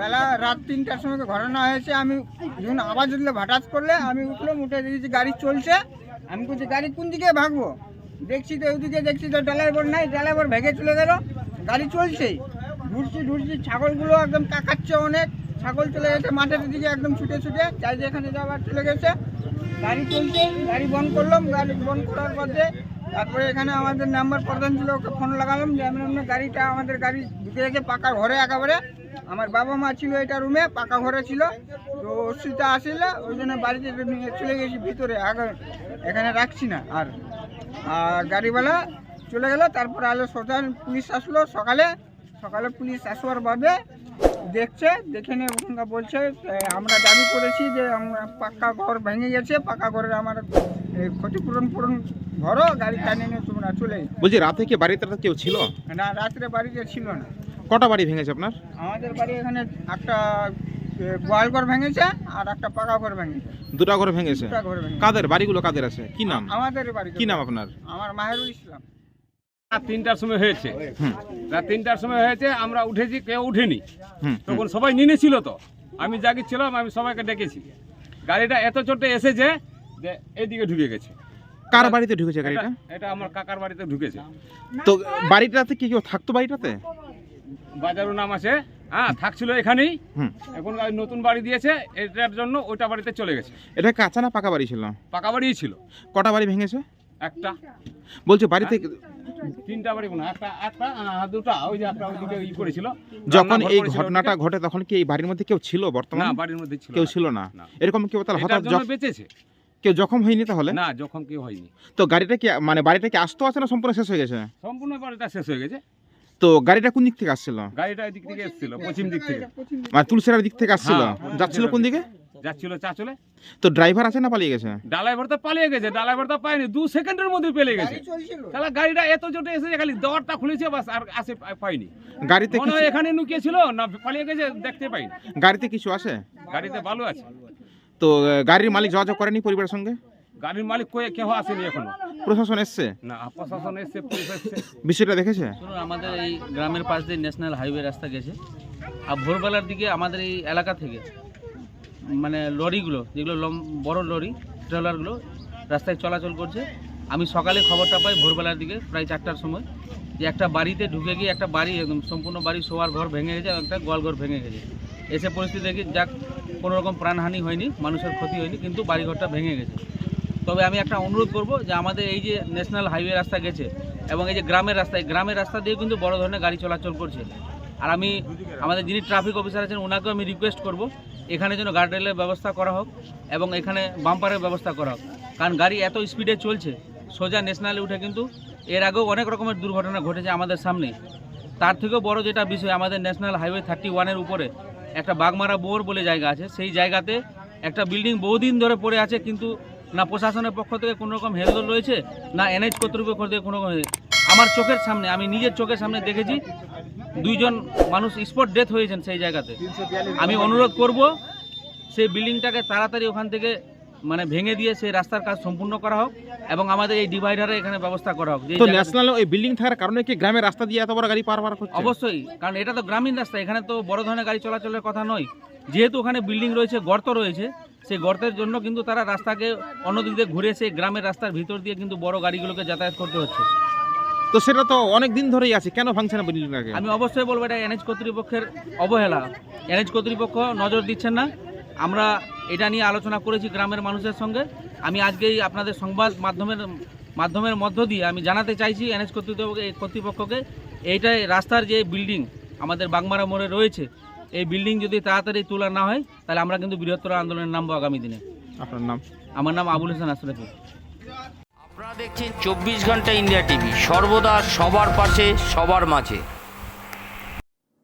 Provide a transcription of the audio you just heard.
বেলা রাত তিনটার সময় ঘটনা হয়েছে, আমি যখন আওয়াজ উঠলে হঠাৎ করলে আমি উঠলাম, উঠে দেখেছি গাড়ি চলছে। আমি বলছি, গাড়ি কোন দিকে ভাগবো? দেখছি তো ওইদিকে, দেখছি তো ড্রাইভার নাই, ড্রাইভার ভেঙে চলে গেল, গাড়ি চলছেই। ঘুরছি ঘুরছি, ছাগলগুলো একদম কাকাচ্ছে অনেক। ছাগল চলে গেছে মাঠের দিকে, একদম ছুটে ছুটে, চাই যেখানে যাওয়ার চলে গেছে। গাড়ি চলছে, গাড়ি বন্ধ করলাম, গাড়ি বন্ধ করার পরে তারপরে এখানে আমাদের নাম্বার প্রধান ছিল, ওকে ফোন লাগালাম, যে আমি এমন গাড়িটা আমাদের গাড়ি ঢুকে গেছে পাকা ঘরে একেবারে। আমার বাবা মা ছিল এটা রুমে পাকা ঘরে ছিল। তো অসুবিধা আসলে, ওই জন্য বাড়িতে নিয়ে চলে গেছি, ভিতরে আগে এখানে রাখছি না আর। গাড়িওয়ালা চলে গেল, তারপর আলো সোশ্যাল পুলিশ আসলো সকালে। সকালে পুলিশ আসবার ভাবে দেখছে, দেখে নিয়ে ওখানকার বলছে আমরা দাবি করেছি যে আমরা পাক্কা ঘর ভেঙে গেছে, পাকা ঘরের আমার ক্ষতিপূরণ পূরণ ঘরও গাড়ি টানিয়ে নিয়ে তোমরা চলে বলছি রাতে কি বাড়িতে কেউ ছিল? না রাত্রে বাড়িতে ছিল না। কটা বাড়ি ভেঙেছে আপনার? আমাদের বাড়ি এখানে একটা গোয়াল ঘর ভেঙেছে আর একটা পাকা ঘর ভেঙেছে। দুটা ঘরে ভেঙেছে? দুটা ঘর ভেঙেছে। কাদের? বাড়িগুলো কাদের আছে? কি নাম? আমাদের বাড়ি কি নাম আপনার? আমার মাহেরুল ইসলাম। রাত তিনটার সময় হয়েছে। রাত তিনটার সময় হয়েছে আমরা উঠেছি কেউ উঠেনি। তখন সবাই নিনে ছিল তো। আমি জাগিছিলাম আমি সবাইকে ডেকেছি। গাড়িটা এত চোটে এসেছে যে এইদিকে ঢুকে গেছে। কার বাড়িতে ঢুকেছে গাড়িটা? এটা- আমার কাকার বাড়িতে ঢুকেছে। তো বাড়িটাতে কি কেউ থাকতো বাড়িটাতে? বাজারও নাম আছে। হ্যাঁ থাকছিল এখানেই। এখন নতুন বাড়ি দিয়েছে এটার জন্য ওইটা বাড়িতে চলে গেছে। এটা কাঁচা না পাকা বাড়ি ছিল? পাকা বাড়িই ছিল। কটা বাড়ি ভেঙেছে? একটা। বলছে বাড়িতে তিনটা বাড়ি কোনো একটা একটা দুটা ওই যে একটা ওইদিকে ই করেছিল। যখন এই ঘটনাটা ঘটে তখন কি এই বাড়ির মধ্যে কেউ ছিল না বর্তমানে বাড়ির মধ্যে ছিল কেউ ছিল না। এরকম কেউ তাহলে হঠাৎ বেঁচেছে। কেউ জখম হয়নি তাহলে? না যখন কেউ হয়নি। তো গাড়িটা কি মানে বাড়িটা কি আসতো আছে না সম্পূর্ণ শেষ হয়ে গেছে? সম্পূর্ণ বাড়িটা শেষ হয়ে গেছে। তো গাড়িটা কোন দিক থেকে আসছিল? গাড়িটা এদিক থেকে এসেছিল পশ্চিম দিক থেকে। মানে তুলসিরার দিক থেকে আসছিল? হ্যাঁ, যাচ্ছিল কোন দিকে? যাচ্ছিল চাচলে। তো ড্রাইভার আছে না পালিয়ে গেছে? ডালাইভার তো পালিয়ে গেছে ডালাইভার তো পায়নি দু সেকেন্ডের মধ্যে পেলে গেছে। তাহলে গাড়িটা এত জোটে এসেছে খালি দরটা খুলেছে বাস আর আসে পাইনি গাড়িতে মনে কিছু এখানে লুকিয়ে ছিল না পালিয়ে গেছে দেখতে পাইনি। গাড়িতে কিছু আছে? গাড়িতে ভালো আছে। তো গাড়ির মালিক যোগাযোগ করেনি পরিবারের সঙ্গে? গাড়ির মালিক কয়ে কেউ আসেনি এখনও? প্রশাসন এসছে? না প্রশাসন এসছে পুলিশ এসছে। বিষয়টা দেখেছে? শুনুন আমাদের এই গ্রামের পাশ দিয়ে ন্যাশনাল হাইওয়ে রাস্তা গেছে। আর ভোরবেলার দিকে আমাদের এই এলাকা থেকে মানে লরিগুলো যেগুলো বড় লরি ট্রেলারগুলো রাস্তায় চলাচল করছে। আমি সকালে খবরটা পাই, ভোরবেলার দিকে, প্রায় চারটার সময়, যে একটা বাড়িতে ঢুকে গিয়ে একটা বাড়ি, একদম সম্পূর্ণ বাড়ি, শোয়ার ঘর ভেঙে গেছে এবং একটা গোয়াল ঘর ভেঙে গেছে। এসে পরিস্থিতি দেখি, যাক, কোনো রকম প্রাণহানি হয়নি, মানুষের ক্ষতি হয়নি, কিন্তু বাড়িঘরটা ভেঙে গেছে। তবে আমি একটা অনুরোধ করব যে আমাদের এই যে ন্যাশনাল হাইওয়ে রাস্তা গেছে এবং এই যে গ্রামের রাস্তা, এই গ্রামের রাস্তা দিয়ে কিন্তু বড় ধরনের গাড়ি চলাচল করছে। আর আমি, আমাদের যিনি ট্রাফিক অফিসার আছেন ওনাকেও আমি রিকোয়েস্ট করব, এখানে যেন গার্ডরেলের ব্যবস্থা করা হোক এবং এখানে বাম্পারের ব্যবস্থা করা হোক। কারণ গাড়ি এত স্পিডে চলছে সোজা ন্যাশনালে উঠে কিন্তু এর আগেও অনেক রকমের দুর্ঘটনা ঘটেছে আমাদের সামনে। তার থেকেও বড় যেটা বিষয়, আমাদের ন্যাশনাল হাইওয়ে থার্টি ওয়ানের উপরে একটা বাগমারা বোর বলে জায়গা আছে। সেই জায়গাতে একটা বিল্ডিং বহুদিন ধরে পড়ে আছে, কিন্তু না প্রশাসনের পক্ষ থেকে কোনো রকম হেলদোল রয়েছে, না এনএইচ কর্তৃপক্ষ থেকে কোনো রকম আমার চোখের সামনে, আমি নিজের চোখের সামনে দেখেছি, দুইজন মানুষ স্পট ডেথ হয়েছেন সেই জায়গাতে। আমি অনুরোধ করব, সেই বিল্ডিংটাকে তাড়াতাড়ি ওখান থেকে মানে ভেঙে দিয়ে সেই রাস্তার কাজ সম্পূর্ণ করা হোক এবং আমাদের এই ডিভাইডারে এখানে ব্যবস্থা করা হোক। তো ন্যাশনাল ওই বিল্ডিং থাকার কারণে কি গ্রামের রাস্তা দিয়ে এত বড় গাড়ি পার পার হচ্ছে? অবশ্যই কারণ এটা তো গ্রামীণ রাস্তা এখানে তো বড় ধরনের গাড়ি চলাচলের কথা নয়। যেহেতু ওখানে বিল্ডিং রয়েছে গর্ত রয়েছে সেই গর্তের জন্য কিন্তু তারা রাস্তাকে অন্যদিক দিয়ে ঘুরে সেই গ্রামের রাস্তার ভিতর দিয়ে কিন্তু বড় গাড়িগুলোকে যাতায়াত করতে হচ্ছে। তো সেটা তো অনেক দিন ধরেই আছে কেন ভাঙছে না বিল্ডিংটাকে আমি অবশ্যই বলব এটা এনএচ কর্তৃপক্ষের অবহেলা। এনএচ কর্তৃপক্ষ নজর দিচ্ছেন না আমরা এটা নিয়ে আলোচনা করেছি গ্রামের মানুষের সঙ্গে। আমি আজকেই আপনাদের সংবাদ মাধ্যমের মাধ্যমের মধ্য দিয়ে আমি জানাতে চাইছি এনএচ কর্তৃপক্ষ কর্তৃপক্ষকে এইটাই রাস্তার যে বিল্ডিং আমাদের বাগমারা মোড়ে রয়েছে এই বিল্ডিং যদি তাড়াতাড়ি তোলা না হয় তাহলে আমরা কিন্তু বৃহত্তর আন্দোলনের নামবো আগামী দিনে। আপনার নাম? আমার নাম আবুল হোসেন আশরাফি আপনারা দেখছেন চব্বিশ ঘণ্টা ইন্ডিয়া টিভি সর্বদা সবার পাশে সবার মাঝে।